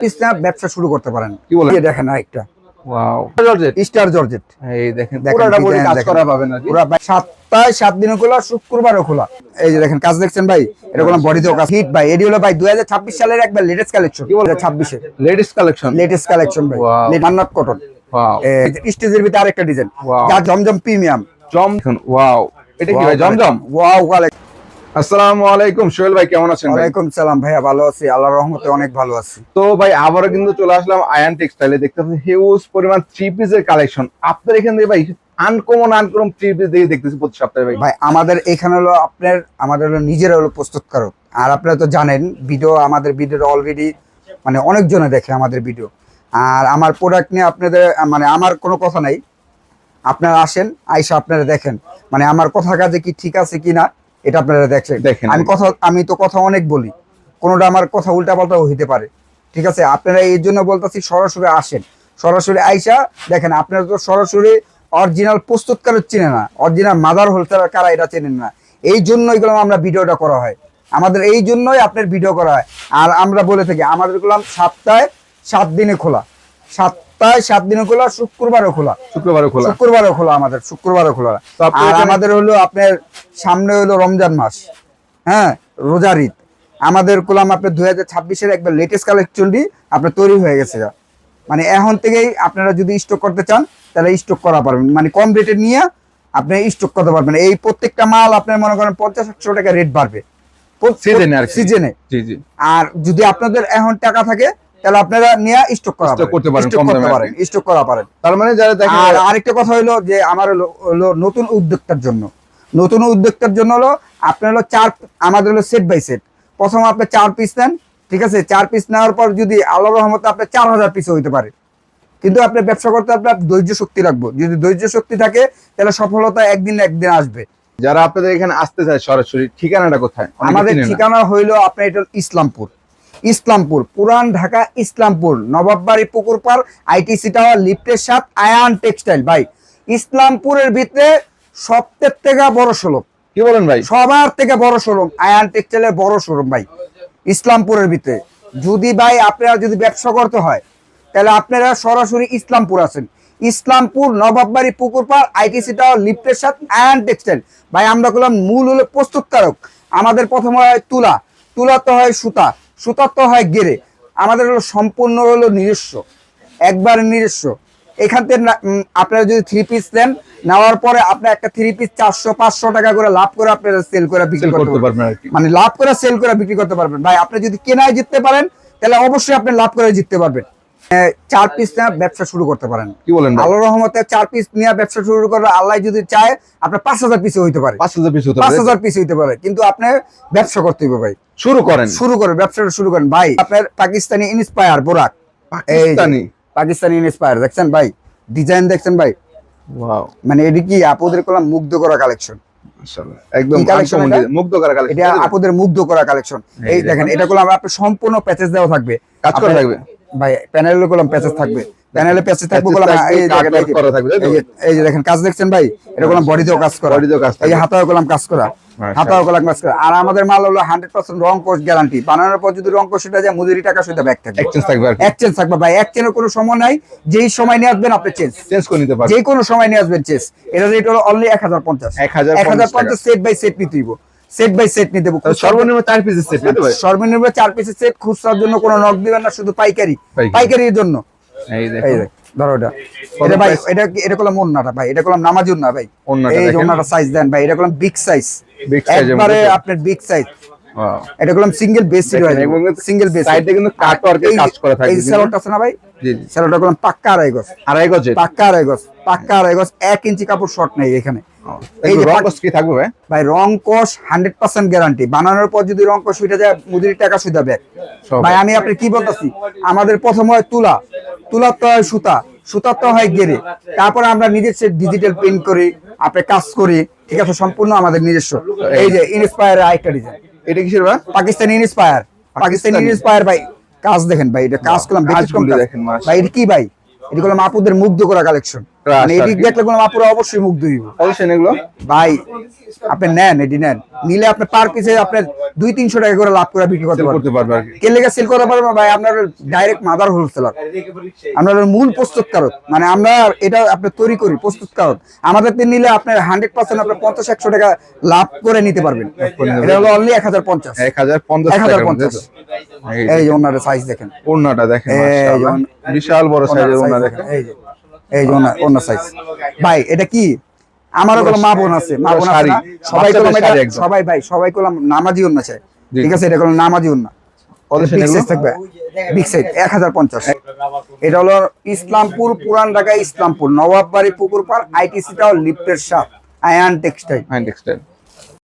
Piece না ব্যবসা শুরু করতে পারেন। কি বলেন? এই দেখেন আরেকটা। ওয়াও জর্জেট স্টার জর্জেট এই দেখেন পুরোটা বডি কাজ করা পাবেন আর পুরো দিনে খোলা শুক্রবারও খোলা। এই যে দেখেন কাজ দেখছেন ভাই? এটা কোনো বডিতেও কাজ হিট ভাই এটি হলো ভাই দুই হাজার ছাব্বিশ সালের একবার লেটেস্ট কালেকশন কি বলে ছাব্বিশে। লেডিস কালেকশন লেটেস্ট কালেকশন ভাই. মান্নাত কটন ওয়াও স্টেজের ভিতরে আরেকটা ডিজাইন. যা জমজম প্রিমিয়াম জম দেখুন ওয়াও এটা কি ভাই জমজম? ওয়াও কালেকশন আসসালামু আলাইকুম সোহেল ভাই কেমন আছেন ওয়ালাইকুম সালাম ভাইয়া ভালো আছি। আল্লাহর রহমতে অনেক ভালো আছি। তো ভাই আবারও কিন্তু চলে আসলাম আয়ান টেক্সটাইলে দেখতে পাচ্ছি হিউজ পরিমাণ থ্রি পিসের কালেকশন আপনার এখান থেকে ভাই আনকমন আনকমন থ্রি পিস দিয়ে দেখতেছি প্রতি সপ্তাহে ভাই। ভাই আমাদের এখানে হলো আপনার আমাদের হলো নিজেরা হলো প্রস্তুতকারক আর আপনারা তো জানেন ভিডিও আমাদের ভিডিও অলরেডি মানে অনেকজনে দেখে আমাদের ভিডিও আর আমার প্রোডাক্ট নিয়ে আপনাদের মানে আমার কোনো কথা নাই। আপনারা আসেন আইসা আপনারা দেখেন। মানে আমার কথা কাজে কি ঠিক আছে কি না? এটা আপনারা দেখছেন দেখেন। আমি কথা আমি তো কথা অনেক বলি। কোনোটা আমার কথা উল্টাপাল্টাও হইতে পারে। ঠিক আছে? আপনারা এই জন্য বলতেছি সরাসরি আসেন। সরাসরি আইসা দেখেন আপনারা তো সরাসরি অরিজিনাল প্রস্তুতকারক চিনে না। অরিজিনাল মাদার হোলসেলার কারা এটা চেনেন না। এই জন্যই এগুলো আমরা ভিডিওটা করা হয়। আমাদের এই জন্যই আপনার ভিডিও করা হয়। আর আমরা বলে থাকি আমাদের গুলাম সপ্তাহে সাত দিনে খোলা। সপ্তাহে সাত দিনে খোলা শুক্রবারও খোলা। শুক্রবারে খোলা। শুক্রবারও খোলা আমাদের শুক্রবারও খোলা। আর আমাদের হলো আপনার সামনে হলো রমজান মাস। হ্যাঁ রোজার ঈদ। আমাদের কোলাম আপনার দুই হাজার ছাব্বিশের একবার লেটেস্ট কালেকশনটি আপনার তৈরি হয়ে গেছে। মানে এখন থেকেই আপনারা যদি স্টক করতে চান তাহলে স্টক করা পারবেন। মানে কম রেটে নিয়ে আপনি স্টক করতে পারবেন। এই প্রত্যেকটা মাল আপনার মনে করেন পঞ্চাশ একশো টাকা রেট বাড়বে। সিজনে আর যদি আপনাদের এখন টাকা থাকে তাহলে আপনারা নিয়ে স্টক করা করতে পারেন, স্টক কম করতে আর পারেন স্টক করা পারেন। তার মানে যারা দেখেন আর আরেকটা কথা হলো যে আমার হলো নতুন উদ্যোক্তার জন্য। নতুন উদ্যোক্তার জন্য হলো আপনার হলো চার আমাদের হলো সেট বাই সেট প্রথম আপনি চার পিস নেন ঠিক আছে? চার পিস নেওয়ার পর যদি আল্লাহ রহমতে আপনার চার হাজার পিস হইতে পারে। কিন্তু আপনি ব্যবসা করতে আপনার ধৈর্য শক্তি রাখব। যদি ধৈর্য শক্তি থাকে তাহলে সফলতা একদিন একদিন আসবে। যারা আপনাদের এখানে আসতে চায় সরাসরি ঠিকানাটা কোথায়? আমাদের ঠিকানা হইল আপনার এটা ইসলামপুর। ইসলামপুর পুরান ঢাকা ইসলামপুর নবাববাড়ি পুকুরপাড় আইটিসি টাওয়ার লিফটের সাথ আয়ান টেক্সটাইল। ভাই ইসলামপুরের ভিতরে সবথেকে থেকে বড় শোরুম। কি বলেন ভাই? সবার থেকে বড় শোরুম আয়ান টেক্সটাইলের বড় শোরুম ভাই ইসলামপুরের ভিতরে। যদি ভাই আপনারা যদি ব্যবসা করতে হয় তাহলে আপনারা সরাসরি ইসলামপুর আছেন। ইসলামপুর নবাববাড়ি পুকুরপাড় আইটিসি টাওয়ার লিফটের সাথে আয়ান টেক্সটাইল। ভাই আমরা করলাম মূল হলো প্রস্তুতকারক। আমাদের প্রথম হয় তুলা। তুলা তো হয় সুতা। সুতা তো হয় গেরে আমাদের হলো সম্পূর্ণ হলো নিজস্ব। একবার নিজস্ব। এখান থেকে আপনারা যদি থ্রি পিস নেন নেওয়ার পরে আপনার একটা থ্রি পিস চারশো পাঁচশো টাকা করে লাভ করে আপনারা সেল করে বিক্রি করতে পারবেন। মানে লাভ করে সেল করে বিক্রি করতে পারবেন। ভাই আপনি যদি কেনায় জিততে পারেন তাহলে অবশ্যই আপনি লাভ করে জিততে পারবেন। চার পিস নিয়ে ব্যবসা শুরু করতে পারেন। কি বলেন ভাই? আল্লাহ রহমতে চার পিস নিয়ে ব্যবসা শুরু করলে আল্লাহ যদি চায় আপনার পাঁচ হাজার পিসে হইতে পারে। পাঁচ হাজার পিস পাঁচ হাজার পিস হইতে পারে। কিন্তু আপনি ব্যবসা করতে হবে ভাই। শুরু করেন। শুরু করেন ব্যবসাটা শুরু করেন। ভাই আপনার পাকিস্তানি ইন্সপায়ার বোরাক পাকিস্তানি? পাকিস্তানি ইন্সপায়ার দেখছেন ভাই? ডিজাইন দেখছেন ভাই? ওয়াও মানে এটি কি আপুদের কলাম মুগ্ধ করা কালেকশন একদম design, মুগ্ধ করা এটা কালেকশন আপুদের মুগ্ধ করা কালেকশন এই দেখেন এটা করলাম আপনার সম্পূর্ণ প্যাচেজ দেওয়া থাকবে। কাজ করা থাকবে? ভাই প্যানেলে করলাম প্যাচেজ থাকবে। প্যানেলে প্যাচেজ থাকবে থাকবে, এই করা থাকবে, এই যে- দেখেন কাজ দেখছেন ভাই? এটা করলাম বডিতেও কাজ করা। বডিতেও কাজ এই। হাতাও করলাম কাজ করা। হাতাও করলাম কাজ করা। আর আমাদের মাল হলো হান্ড্রেড পার্সেন্ট রং কোর্স গ্যারান্টি বানানোর পর যদি রং কোর্স যায় মজুরি টাকা সুবিধা ব্যাক থাকবে। এক্সচেঞ্জ থাকবে আর এক্সচেঞ্জ থাকবে ভাই। এক্সচেঞ্জের কোনো সময় নাই। যেই সময় নিয়ে আসবেন আপনি চেঞ্জ চেঞ্জ করে নিতে পারবে যে কোনো সময় নিয়ে আসবেন চেঞ্জ এটা রেট হলো অনলি এক হাজার পঞ্চাশ। 1050 এক হাজার সেট বাই সেট নিতে দিব সেট বাই সেট নিতে সর্বনিম্ন চার পিসের সেট নিতে সর্বনিম্ন চার পিসের সেট খুচরার জন্য কোনো নক দিবেন না শুধু পাইকারি। পাইকারি। পাইকারির জন্য। এই এই দেখ ধরো এটা। কত এটা ভাই এটা এটা করলাম ওন্নাটা ভাই এটা করলাম নামাজুন না ভাই। এই ওন্নাটা সাইজ দেন ভাই এটা করলাম বিগ সাইজ একবারে আপনার বিগ সাইজ এটা করলাম সিঙ্গেল বেস সিঙ্গেল বেস কিন্তু কাট ওয়ার্কের কাজ করা থাকবে এই কিন্তু। স্যালোটা আছে না ভাই? জি জি। করলাম পাক্কা আড়াই গজ। আড়াই পাক্কা আড়াই গজ পাক্কা আড়াই গজ এক ইঞ্চি কাপড় শর্ট নেই এখানে। এই এই যে কি থাকবে ভাই? ভাই রং কোষ হান্ড্রেড পার্সেন্ট গ্যারান্টি বানানোর পর যদি উঠে যায় টাকা সুদা সব ভাই আমি আপনি কি বলতেছি? আমাদের প্রথম হয় তুলা। তুলার তো হয় সুতা। সুতার তো হয় গেরে। তারপরে আমরা নিজস্ব ডিজিটাল প্রিন্ট করি আপনি কাজ করি। ঠিক আছে সম্পূর্ণ আমাদের নিজস্ব। এই যে ইনস্পায়ার আরেকটা ডিজাইন এটা কিসের ভাই? পাকিস্তানি ইনস্পায়ার পাকিস্তানি? ইনস্পায়ার ভাই কাজ দেখেন ভাই এটা কাজ করলাম দেখেন, ভাই এটা কি ভাই? এটা করলাম আপুদের মুগ্ধ করা কালেকশন এদিক কি। দেখলে কোনো আপুরা অবশ্যই মুগ্ধ হইব কত এগুলো। ভাই আপনি নেন এটি নেন। নিলে আপনি পার পিসে আপনার দুই তিনশো টাকা করে লাভ করে বিক্রি করতে করতে পারবে কে। লেগে সেল করতে পারবেন ভাই আপনার ডাইরেক্ট মাদার হোলসেলার আপনার মূল প্রস্তুতকারক। মানে আমরা এটা আপনি তৈরি করি প্রস্তুতকারক। আমাদের থেকে নিলে আপনার হান্ড্রেড পার্সেন্ট আপনার পঞ্চাশ একশো টাকা লাভ করে নিতে পারবেন। এটা হলো অনলি এক হাজার পঞ্চাশ। এক হাজার পঞ্চাশ এক হাজার পঞ্চাশ। এই যে, ওনার সাইজ দেখেন। ওড়নাটা দেখেন বিশাল বড় সাইজের size দেখেন, দেখেন। এই যে। এই যে ওনার ওনার সাইজ ভাই এটা কি? আমারও কোনো মা বোন আছে মা বোন আছে সবাই কলম। সবাই ভাই সবাই কলম নামাজি অন্য চাই। ঠিক আছে এটা কোনো নামাজি অন্য কত বিগ সাইজ থাকবে। বিগ সাইজ এক হাজার পঞ্চাশ। এটা হলো ইসলামপুর পুরান ঢাকা ইসলামপুর নবাববাড়ি পুকুর পার টাওয়ার লিফটের সাপ আয়ান টেক্সটাইল। Hand textile.